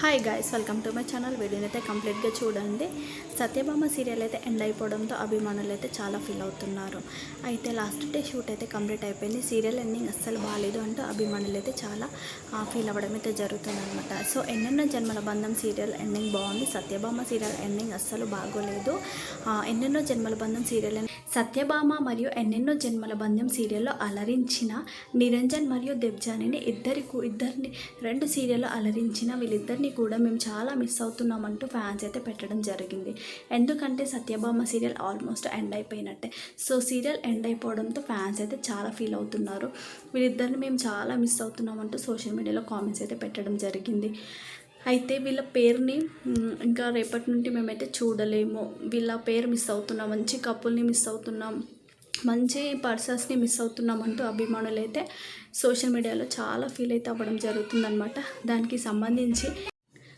Hi guys welcome to my channel వీడియోని అయితే కంప్లీట్గా చూడండి. సత్యభామ సీరియల్ అయితే ఎండ్ అయిపోవడంతో అభిమానులు అయితే చాలా ఫీల్ అవుతున్నారు. అయితే లాస్ట్ డే షూట్ అయితే కంప్లీట్ అయిపోయింది. సీరియల్ ఎండింగ్ అస్సలు బాగాలేదు అంటూ అభిమానులు అయితే చాలా ఫీల్ అవ్వడం అయితే జరుగుతుంది అనమాట సో ఎన్నెన్నో జన్మల బంధం సీరియల్ ఎండింగ్ బాగుంది. సత్యభామ సీరియల్ ఎండింగ్ అస్సలు బాగోలేదు. ఎన్నెన్నో జన్మల బంధం సీరియల్ సత్యభామ మరియు ఎన్నెన్నో జన్మల బంధం సీరియల్లో అలరించిన నిరంజన్ మరియు దెబ్జానిని ఇద్దరికి ఇద్దరిని రెండు సీరియల్లో అలరించిన వీళ్ళిద్దరిని కూడా మేము చాలా మిస్ అవుతున్నామంటూ ఫ్యాన్స్ అయితే పెట్టడం జరిగింది. ఎందుకంటే సత్యభామ సీరియల్ ఆల్మోస్ట్ ఎండ్ అయిపోయినట్టే. సో సీరియల్ ఎండ్ అయిపోవడంతో ఫ్యాన్స్ అయితే చాలా ఫీల్ అవుతున్నారు. వీళ్ళిద్దరిని మేము చాలా మిస్ అవుతున్నామంటూ సోషల్ మీడియాలో కామెంట్స్ అయితే పెట్టడం జరిగింది. అయితే వీళ్ళ పేరుని ఇంకా రేపటి నుండి మేమైతే చూడలేము. వీళ్ళ పేరు మిస్ అవుతున్నాం మంచి కపుల్ని మిస్ అవుతున్నాం మంచి పర్సన్స్ని మిస్ అవుతున్నాం అంటూ అభిమానులు అయితే సోషల్ మీడియాలో చాలా ఫీల్ అయితే అవ్వడం జరుగుతుందన్నమాట. దానికి సంబంధించి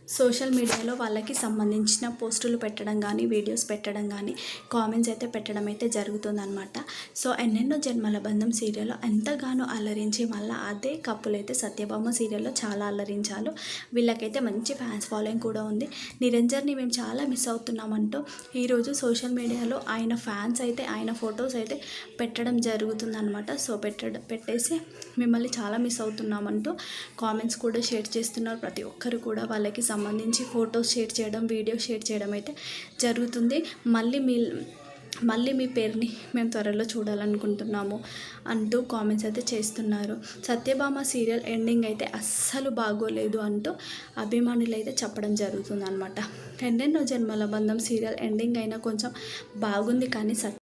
సోషల్ మీడియాలో వాళ్ళకి సంబంధించిన పోస్టులు పెట్టడం కానీ వీడియోస్ పెట్టడం కానీ కామెంట్స్ అయితే పెట్టడం అయితే జరుగుతుందన్నమాట. సో ఎన్నెన్నో జన్మల బంధం సీరియల్లో ఎంతగానో అల్లరించి మళ్ళీ అదే కప్పులు అయితే సత్యభామ సీరియల్లో చాలా అల్లరించాలు వీళ్ళకైతే మంచి ఫ్యాన్స్ ఫాలోయింగ్ కూడా ఉంది. నిరంజర్ని మేము చాలా మిస్ అవుతున్నామంటూ ఈరోజు సోషల్ మీడియాలో ఆయన ఫ్యాన్స్ అయితే ఆయన ఫొటోస్ అయితే పెట్టడం జరుగుతుందన్నమాట. సో పెట్ట పెట్టేసి మిమ్మల్ని చాలా మిస్ అవుతున్నామంటూ కామెంట్స్ కూడా షేర్ చేస్తున్నారు. ప్రతి ఒక్కరు కూడా వాళ్ళకి సంబంధించి ఫొటోస్ షేర్ చేయడం వీడియో షేర్ చేయడం అయితే జరుగుతుంది. మళ్ళీ మీ మళ్ళీ మీ పేరుని మేము త్వరలో చూడాలనుకుంటున్నాము అంటూ కామెంట్స్ అయితే చేస్తున్నారు. సత్యభామ సీరియల్ ఎండింగ్ అయితే అస్సలు బాగోలేదు అంటూ అభిమానులు అయితే చెప్పడం జరుగుతుంది అనమాట ఎన్నెన్నో జన్మల బంధం సీరియల్ ఎండింగ్ అయినా కొంచెం బాగుంది కానీ సత్య